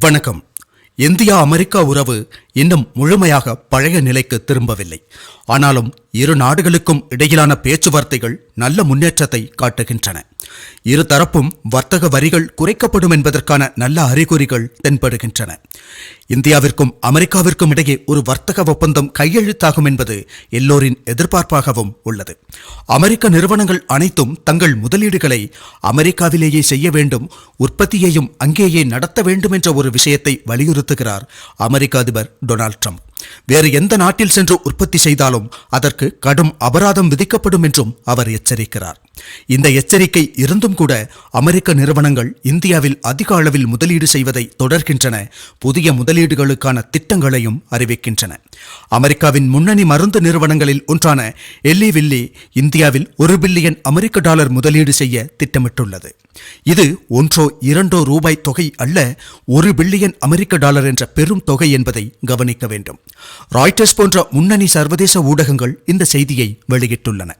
வணக்கம். India America உறவு இன்னும் முழுமையாக பழைய நிலைக்கு திரும்பவில்லை. ஆனாலும் இரு நாடுகளுக்கும் இடையிலான பேச்சுவார்த்தைகள் நல்ல முன்னேற்றத்தை காட்டுகின்றன. இரு தரப்பும் வர்த்தக வரிகள் குறைக்கப்படும் என்பதற்கான நல்ல அறிகுறிகள் தென்படுகின்றன. இந்தியாவிற்கும் அமெரிக்காவிற்கும் இடையே ஒரு வர்த்தக ஒப்பந்தம் கையெழுத்தாகும் என்பது எல்லோரின் எதிர்பார்ப்பாகவும் உள்ளது. அமெரிக்க நிறுவனங்கள் அனைத்தும் தங்கள் முதலீடுகளை அமெரிக்காவிலேயே செய்ய வேண்டும் உற்பத்தியையும் அங்கேயே நடத்த வேண்டும் என்ற ஒரு விஷயத்தை வலியுறுத்துகிறார் அமெரிக்க அதிபர் டொனால்ட் ட்ரம்ப். வேறு எந்த நாட்டில் சென்று உற்பத்தி செய்தாலும் அதற்கு கடும் அபராதம் விதிக்கப்படும் என்றும் அவர் எச்சரிக்கிறார். இந்த எச்சரிக்கை இருந்தும் கூட அமெரிக்க நிறுவனங்கள் இந்தியாவில் அதிக அளவில் முதலீடு செய்வதை தொடர்கின்றன. புதிய முதலீடுகளுக்கான திட்டங்களையும் அறிவிக்கின்றன. அமெரிக்காவின் முன்னணி மருந்து நிறுவனங்களில் ஒன்றான எல்லி வில்லி இந்தியாவில் ஒரு பில்லியன் அமெரிக்க டாலர் முதலீடு செய்ய திட்டமிட்டுள்ளது. இது ஒன்றோ இரண்டோ ரூபாய் தொகை அல்ல ஒரு பில்லியன் அமெரிக்க டாலர் என்ற பெரும் தொகை என்பதை கவனிக்க வேண்டும். ராய்டர்ஸ் போன்ற முன்னணி சர்வதேச ஊடகங்கள் இந்த செய்தியை வெளியிட்டுள்ளன.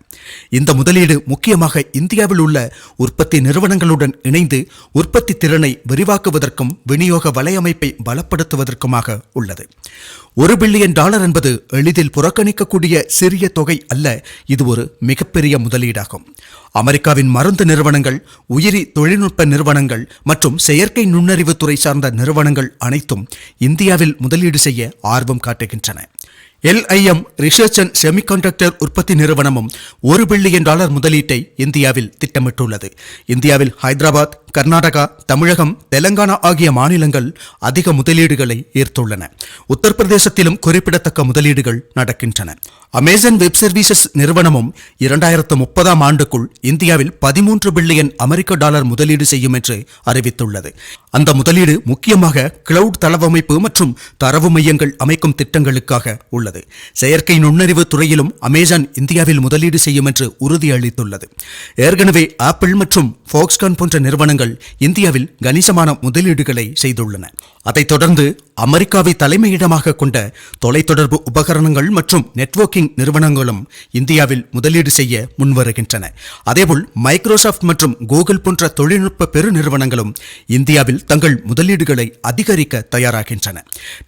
இந்த முதலீடு முக்கியமாக இந்தியாவில் உள்ள உற்பத்தி நிறுவனங்களுடன் இணைந்து உற்பத்தி திறனை விரிவாக்குவதற்கும் விநியோக வலையமைப்பை பலப்படுத்துவதற்குமாக உள்ளது. ஒரு பில்லியன் டாலர் என்பது எளிதில் புறக்கணிக்கக்கூடிய சிறிய தொகை அல்ல இது ஒரு மிகப்பெரிய முதலீடாகும். அமெரிக்காவின் மருந்து நிறுவனங்கள் உயிரி தொழில்நுட்ப நிறுவனங்கள் மற்றும் செயற்கை நுண்ணறிவு துறை சார்ந்த நிறுவனங்கள் அனைத்தும் இந்தியாவில் முதலீடு செய்ய ஆர்வம் காட்டுகின்றன. எல்ஐஎம் ரிசர்ச் அண்ட் செமிகண்டக்டர் உற்பத்தி நிறுவனமும் ஒரு பில்லியன் டாலர் முதலீட்டை இந்தியாவில் திட்டமிட்டுள்ளது. இந்தியாவில் ஹைதராபாத் கர்நாடகா தமிழகம் தெலங்கானா ஆகிய மாநிலங்கள் அதிக முதலீடுகளை ஈர்த்துள்ளன. உத்தரப்பிரதேசத்திலும் குறிப்பிடத்தக்க முதலீடுகள் நடக்கின்றன. அமேசான் வெப் சர்வீசஸ் நிறுவனமும் இரண்டாயிரத்து முப்பதாம் ஆண்டுக்குள் இந்தியாவில் பதிமூன்று பில்லியன் அமெரிக்க டாலர் முதலீடு செய்யும் என்று அறிவித்துள்ளது. அந்த முதலீடு முக்கியமாக கிளவுட் தளவமைப்பு மற்றும் தரவு மையங்கள் அமைக்கும் திட்டங்களுக்காக உள்ளது. செயற்கை நுண்ணறிவு துறையிலும் அமேசான் இந்தியாவில் முதலீடு செய்யும் என்று உறுதியளித்துள்ளது. ஏற்கனவே ஆப்பிள் மற்றும் ஃபோக்ஸ்கான் போன்ற நிறுவனங்கள் இந்தியாவில் கணிசமான முதலீடுகளை செய்துள்ளன. அதைத் தொடர்ந்து அமெரிக்காவை தலைமையிடமாக கொண்ட தொலைத்தொடர்பு உபகரணங்கள் மற்றும் நெட்வொர்க்கிங் நிறுவனங்களும் இந்தியாவில் முதலீடு செய்ய முன்வருகின்றன. அதேபோல் மைக்ரோசாஃப்ட் மற்றும் கூகுள் போன்ற தொழில்நுட்ப பெருநிறுவனங்களும் இந்தியாவில் தங்கள் முதலீடுகளை அதிகரிக்க தயாராகின்றன.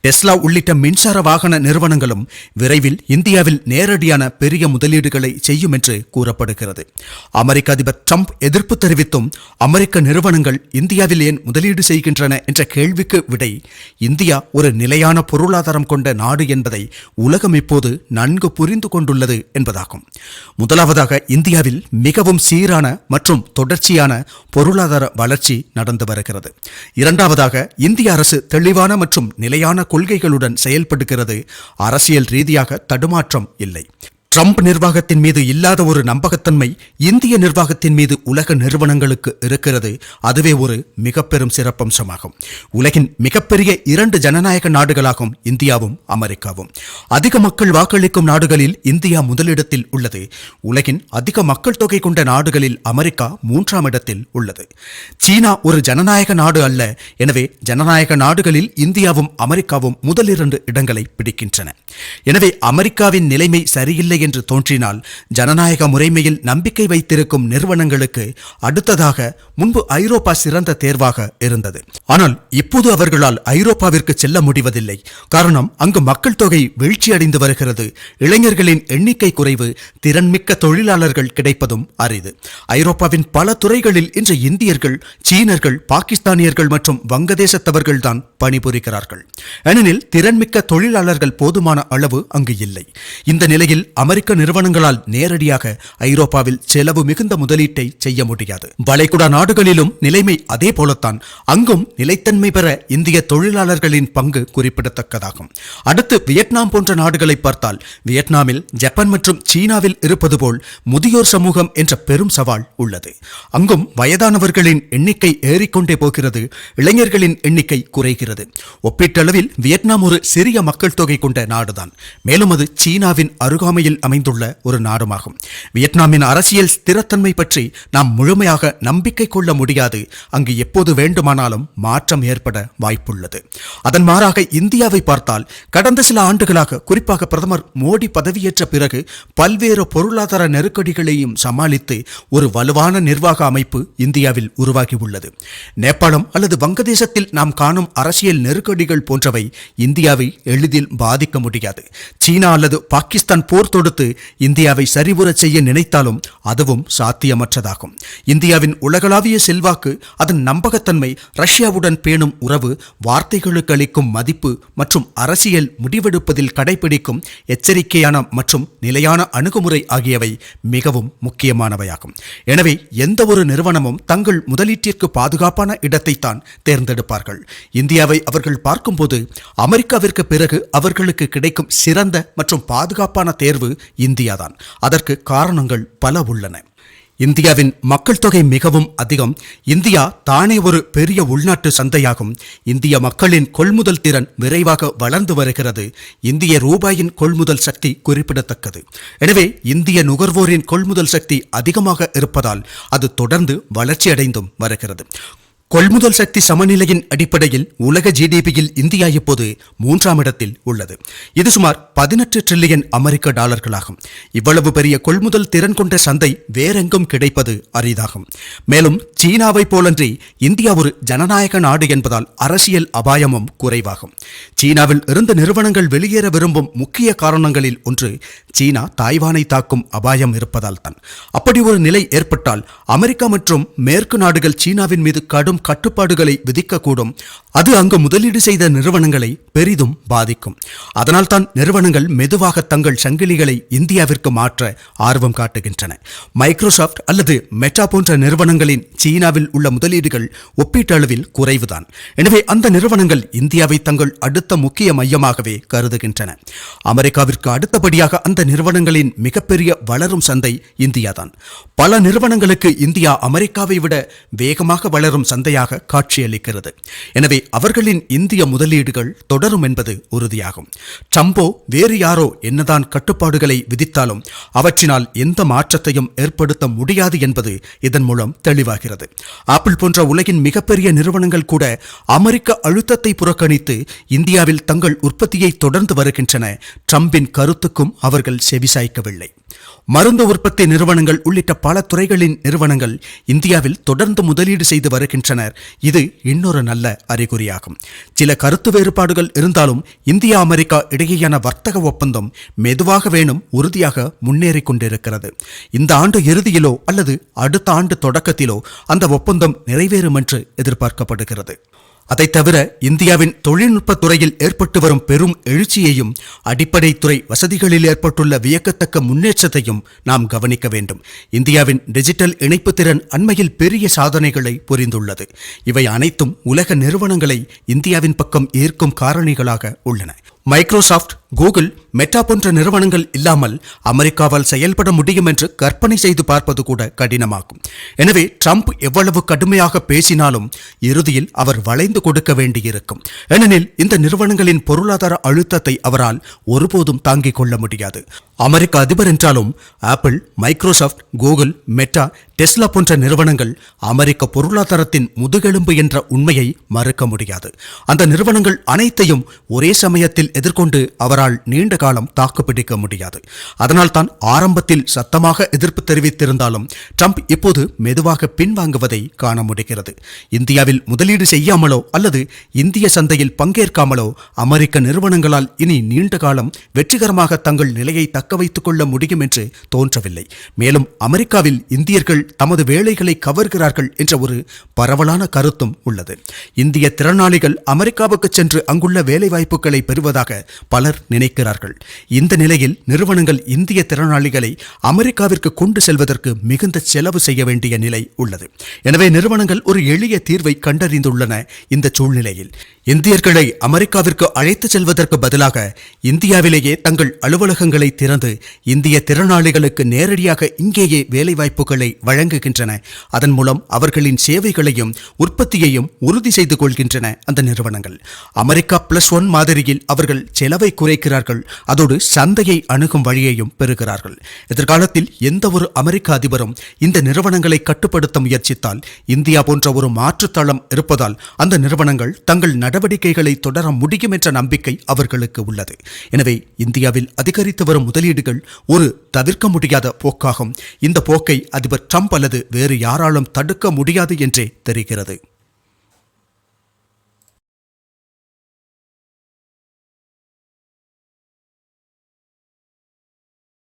டெஸ்லா உள்ளிட்ட மின்சார வாகன நிறுவனங்களும் விரைவில் இந்தியாவில் நேரடியான பெரிய முதலீடுகளை செய்யும் என்று கூறப்படுகிறது. அமெரிக்க அதிபர் ட்ரம்ப் எதிர்ப்பு தெரிவித்தும் அமெரிக்க நிறுவனங்கள் இந்தியாவில் ஏன் முதலீடு செய்கின்றன என்ற கேள்விக்கு விடை இந்தியா ஒரு நிலையான பொருளாதாரம் கொண்ட நாடு என்பதை உலகம் இப்போது நன்கு புரிந்து கொண்டுள்ளது என்பதாகும். முதலாவதாக இந்தியாவில் மிகவும் சீரான மற்றும் தொடர்ச்சியான பொருளாதார வளர்ச்சி நடந்து வருகிறது. இரண்டாவதாக இந்திய அரசு தெளிவான மற்றும் நிலையான கொள்கைகளுடன் செயல்படுகிறது. அரசியல் ரீதியாக தடுமாற்றம் இல்லை. ட்ரம்ப் நிர்வாகத்தின் மீது இல்லாத ஒரு நம்பகத்தன்மை இந்திய நிர்வாகத்தின் மீது உலக நிறுவனங்களுக்கு இருக்கிறது. அதுவே ஒரு மிக பெரும் சிறப்பம்சமாகும். உலகின் மிகப்பெரிய இரண்டு ஜனநாயக நாடுகளாகும் இந்தியாவும் அமெரிக்காவும். அதிக மக்கள் வாக்களிக்கும் நாடுகளில் இந்தியா முதலிடத்தில் உள்ளது. உலகின் அதிக மக்கள் தொகை கொண்ட நாடுகளில் அமெரிக்கா மூன்றாம் இடத்தில் உள்ளது. சீனா ஒரு ஜனநாயக நாடு அல்ல. எனவே ஜனநாயக நாடுகளில் இந்தியாவும் அமெரிக்காவும் முதலிரண்டு இடங்களை பிடிக்கின்றன. எனவே அமெரிக்காவின் நிலைமை சரியில்லை என்று தோன்றினால் ஜனநாயக முறைமையில் நம்பிக்கை வைத்திருக்கும் நிறுவனங்களுக்கு அடுத்ததாக முன்பு ஐரோப்பா சிறந்த தேர்வாக இருந்தது. ஆனால் இப்போது அவர்களால் ஐரோப்பாவிற்கு செல்ல முடிவதில்லை. காரணம் அங்கு மக்கள் தொகை வீழ்ச்சியடைந்து வருகிறது. இளைஞர்களின் எண்ணிக்கை குறைவு திறன்மிக்க தொழிலாளர்கள் கிடைப்பதும் அரிது. ஐரோப்பாவின் பல துறைகளில் இன்று இந்தியர்கள் சீனர்கள் பாகிஸ்தானியர்கள் மற்றும் வங்கதேசத்தவர்கள் தான் பணிபுரிகிறார்கள். ஏனெனில் திறன்மிக்க தொழிலாளர்கள் போதுமான அளவு அங்கு இல்லை. இந்த நிலையில் அமெரிக்க நிறுவனங்களால் நேரடியாக ஐரோப்பாவில் செலவு மிகுந்த முதலீட்டை செய்ய முடியாது. வளைகுடா நாடுகளிலும் நிலைமை அதே போலத்தான். அங்கும் நிலைத்தன்மை பெற இந்திய தொழிலாளர்களின் பங்கு குறிப்பிடத்தக்கதாகும். அடுத்து வியட்நாம் போன்ற நாடுகளை பார்த்தால் வியட்நாமில் ஜப்பான் மற்றும் சீனாவில் இருப்பது போல் முதியோர் சமூகம் என்ற பெரும் சவால் உள்ளது. அங்கும் வயதானவர்களின் எண்ணிக்கை ஏறிக்கொண்டே போகிறது இளைஞர்களின் எண்ணிக்கை குறைகிறது. ஒப்பீட்டளவில் வியட்நாம் ஒரு சிறிய மக்கள் தொகை கொண்ட நாடுதான். மேலும் அது சீனாவின் அருகாமையில் அமைந்துள்ள ஒரு நாடுமாகும். வியட்நாமின் அரசியல் ஸ்திரத்தன்மை பற்றி நாம் முழுமையாக நம்பிக்கை கொள்ள முடியாது. அங்கு எப்போது வேண்டுமானாலும் மாற்றம் ஏற்பட வாய்ப்புள்ளது. அதன் மாறாக இந்தியாவை பார்த்தால் கடந்த சில ஆண்டுகளாக குறிப்பாக பிரதமர் மோடி பதவியேற்ற பிறகு பல்வேறு பொருளாதார நெருக்கடிகளையும் சமாளித்து ஒரு வலுவான நிர்வாக அமைப்பு இந்தியாவில் உருவாகியுள்ளது. நேபாளம் அல்லது வங்கதேசத்தில் நாம் காணும் அரசியல் நெருக்கடிகள் போன்றவை இந்தியாவை எளிதில் பாதிக்க முடியாது. சீனா அல்லது பாகிஸ்தான் போர் தொடுத்து இந்தியாவை சரிவுறச் செய்ய நினைத்தாலும் அதுவும் சாத்தியமற்றதாகும். இந்தியாவின் உலகளாவிய செல்வாக்கு அதன் நம்பகத்தன்மை ரஷ்யாவுடன் பேணும் உறவு வார்த்தைகளுக்கு அளிக்கும் மதிப்பு மற்றும் அரசியல் முடிவெடுப்பதில் கடைபிடிக்கும் எச்சரிக்கையான மற்றும் நிலையான அணுகுமுறை ஆகியவை மிகவும் முக்கியமானவையாகும். எனவே எந்த ஒரு நிறுவனமும் தங்கள் முதலீட்டிற்கு பாதுகாப்பான இடத்தை தான் தேர்ந்தெடுப்பார்கள். இந்தியாவை அவர்கள் பார்க்கும்போது அமெரிக்காவிற்கு பிறகு அவர்களுக்கு கிடைக்கும் சிறந்த மற்றும் பாதுகாப்பான தேர்வு இந்தியாதான் அதற்கு காரணங்கள் பல உள்ளன. இந்தியாவின் மக்கள் தொகை மிகவும் அதிகம். இந்தியா தானே ஒரு பெரிய உள்நாட்டு சந்தையாகும். இந்திய மக்களின் கொள்முதல் திறன் விரைவாக வளர்ந்து வருகிறது. இந்திய ரூபாயின் கொள்முதல் சக்தி குறிப்பிடத்தக்கது. எனவே இந்திய நுகர்வோரின் கொள்முதல் சக்தி அதிகமாக இருப்பதால் அது தொடர்ந்து வளர்ச்சியடைந்தும் வருகிறது. கொள்முதல் சக்தி சமநிலையின் அடிப்படையில் உலக ஜிடிபியில் இந்தியா இப்போது மூன்றாம் இடத்தில் உள்ளது. இது சுமார் பதினெட்டு டிரில்லியன் அமெரிக்க டாலர்களாகும். இவ்வளவு பெரிய கொள்முதல் திறன் கொண்ட சந்தை வேறெங்கும் கிடைப்பது அரிதாகும். மேலும் சீனாவை போலன்றி இந்தியா ஒரு ஜனநாயக நாடு என்பதால் அரசியல் அபாயமும் குறைவாகும். சீனாவில் இருந்த நிறுவனங்கள் வெளியேற விரும்பும் முக்கிய காரணங்களில் ஒன்று சீனா தாய்வானை தாக்கும் அபாயம் இருப்பதால் தான் அப்படி ஒரு நிலை ஏற்பட்டால் அமெரிக்கா மற்றும் மேற்கு நாடுகள் சீனாவின் மீது கடும் கட்டுப்பாடுகளை விதிக்கக்கூடும். அது அங்கு முதலீடு செய்த நிறுவனங்களை பெரிதும் பாதிக்கும். அதனால்தான் நிறுவனங்கள் மெதுவாக தங்கள் சங்கிலிகளை இந்தியாவிற்கு மாற்ற ஆர்வம் காட்டுகின்றன. மைக்ரோசாஃப்ட் அல்லது மெட்டா போன்ற நிறுவனங்களின் சீனாவில் உள்ள முதலீடுகள் ஒப்பீட்டளவில் குறைவுதான். எனவே அந்த நிறுவனங்கள் இந்தியாவை தங்கள் அடுத்த முக்கிய மையமாகவே கருதுகின்றன. அமெரிக்காவிற்கு அடுத்தபடியாக அந்த நிறுவனங்களின் மிகப்பெரிய வளரும் சந்தை இந்தியாதான். பல நிறுவனங்களுக்கு இந்தியா அமெரிக்காவை விட வேகமாக வளரும் சந்தை சந்தையாக காட்சியளிக்கிறது. எனவே அவர்களின் இந்திய முதலீடுகள் தொடரும் என்பது உறுதியாகும். ட்ரம்போ வேறு யாரோ என்னதான் கட்டுப்பாடுகளை விதித்தாலும் அவற்றினால் எந்த மாற்றத்தையும் ஏற்படுத்த முடியாது என்பது இதன் மூலம் தெளிவாகிறது. ஆப்பிள் போன்ற உலகின் மிகப்பெரிய நிறுவனங்கள் கூட அமெரிக்க அழுத்தத்தை புறக்கணித்து இந்தியாவில் தங்கள் உற்பத்தியை தொடர்ந்து வருகின்றன. ட்ரம்பின் கருத்துக்கும் அவர்கள் செவிசாய்க்கவில்லை. மருந்து உற்பத்தி நிறுவனங்கள் உள்ளிட்ட பல துறைகளின் நிறுவனங்கள் இந்தியாவில் தொடர்ந்து முதலீடு செய்து வருகின்றன. வருகின்றனர் இது இன்னொரு நல்ல அறிகுறியாகும். சில கருத்து வேறுபாடுகள் இருந்தாலும் இந்தியா அமெரிக்கா இடையேயான வர்த்தக ஒப்பந்தம் மெதுவாக வேணும் உறுதியாக முன்னேறிக் கொண்டிருக்கிறது. இந்த ஆண்டு இறுதியிலோ அல்லது அடுத்த ஆண்டு தொடக்கத்திலோ அந்த ஒப்பந்தம் நிறைவேறும் என்று எதிர்பார்க்கப்படுகிறது. அதைத் தவிர இந்தியாவின் தொழில்நுட்பத் துறையில் ஏற்பட்டு வரும் பெரும் எழுச்சியையும் அடிப்படை துறை வசதிகளில் ஏற்பட்டுள்ள வியக்கத்தக்க முன்னேற்றத்தையும் நாம் கவனிக்க வேண்டும். இந்தியாவின் டிஜிட்டல் இணைப்பு திறன் அண்மையில் பெரிய சாதனைகளை புரிந்துள்ளது. இவை அனைத்தும் உலக நிறுவனங்களை இந்தியாவின் பக்கம் ஈர்க்கும் காரணிகளாக உள்ளன. மைக்ரோசாஃப்ட் கூகுள் மெட்டா போன்ற நிறுவனங்கள் இல்லாமல் அமெரிக்காவால் செயல்பட முடியும் என்று கற்பனை செய்து பார்ப்பது கூட கடினமாகும். எனவே ட்ரம்ப் எவ்வளவு கடுமையாக பேசினாலும் இறுதியில் அவர் வளைந்து கொடுக்க வேண்டியிருக்கும். ஏனெனில் இந்த நிறுவனங்களின் பொருளாதார அழுத்தத்தை அவரால் ஒருபோதும் தாங்கிக் கொள்ள முடியாது. அமெரிக்க அதிபர் என்றாலும் Apple Microsoft Google Meta Tesla போன்ற நிறுவனங்கள் அமெரிக்க பொருளாதாரத்தின் முதுகெலும்பு என்ற உண்மையை மறுக்க முடியாது. அந்த நிறுவனங்கள் அனைத்தையும் ஒரே சமயத்தில் எதிர்கொண்டு அவரால் நீண்ட காலம் தாக்குப்பிடிக்க முடியாது. அதனால் தான் ஆரம்பத்தில் சத்தமாக எதிர்ப்பு தெரிவித்திருந்தாலும் ட்ரம்ப் இப்போது மெதுவாக பின்வாங்குவதை காண முடிகிறது. இந்தியாவில் முதலீடு செய்யாமலோ அல்லது இந்திய சந்தையில் பங்கேற்காமலோ அமெரிக்க நிறுவனங்களால் இனி நீண்ட காலம் வெற்றிகரமாக தங்கள் நிலையை தக்க வைத்துக் கொள்ள முடியும் என்று தோன்றவில்லை. மேலும் அமெரிக்காவில் இந்தியர்கள் தமது வேலைகளை கவர்கிறார்கள் என்ற ஒரு பரவலான கருத்தும் உள்ளது. இந்திய திறனாளிகள் அமெரிக்காவுக்கு சென்று அங்குள்ள வேலைவாய்ப்புகளை பெறுவதாக பலர் நினைக்கிறார்கள். இந்த நிலையில் நிறுவனங்கள் இந்திய திறனாளிகளை அமெரிக்காவிற்கு கொண்டு செல்வதற்கு மிகுந்த செலவு செய்ய வேண்டிய நிலை உள்ளது. எனவே நிறுவனங்கள் ஒரு எளிய தீர்வை கண்டறிந்துள்ளன இந்த சூழ்நிலையில். இந்தியர்களை அமெரிக்காவிற்கு அழைத்துச் செல்வதற்கு பதிலாக இந்தியாவிலேயே தங்கள் அலுவலகங்களை திறந்து இந்திய திறனாளிகளுக்கு நேரடியாக இங்கேயே வேலைவாய்ப்புகளை வழங்குகின்றன. அதன் மூலம் அவர்களின் சேவைகளையும் உற்பத்தியையும் உறுதி செய்து கொள்கின்றன அந்த நிறுவனங்கள். அமெரிக்கா பிளஸ் ஒன் மாதிரியில் அவர்கள் செலவை குறைக்கிறார்கள். அதோடு சந்தையை அணுகும் வழியையும் பெறுகிறார்கள். எதிர்காலத்தில் எந்த ஒரு அமெரிக்க அதிபரும் இந்த நிறுவனங்களை கட்டுப்படுத்த முயற்சித்தால் இந்தியா போன்ற ஒரு மாற்றுத்தளம் இருப்பதால் அந்த நிறுவனங்கள் தங்கள் நடவடிக்கைகளை தொடர முடியும் என்ற நம்பிக்கை அவர்களுக்கு உள்ளது. எனவே இந்தியாவில் அதிகரித்து வரும் முதலீடுகள் ஒரு தவிர்க்க முடியாத போக்காகும். இந்த போக்கை அதிபர் ட்ரம்ப் அல்லது வேறு யாராலும் தடுக்க முடியாது என்றே தெரிகிறது.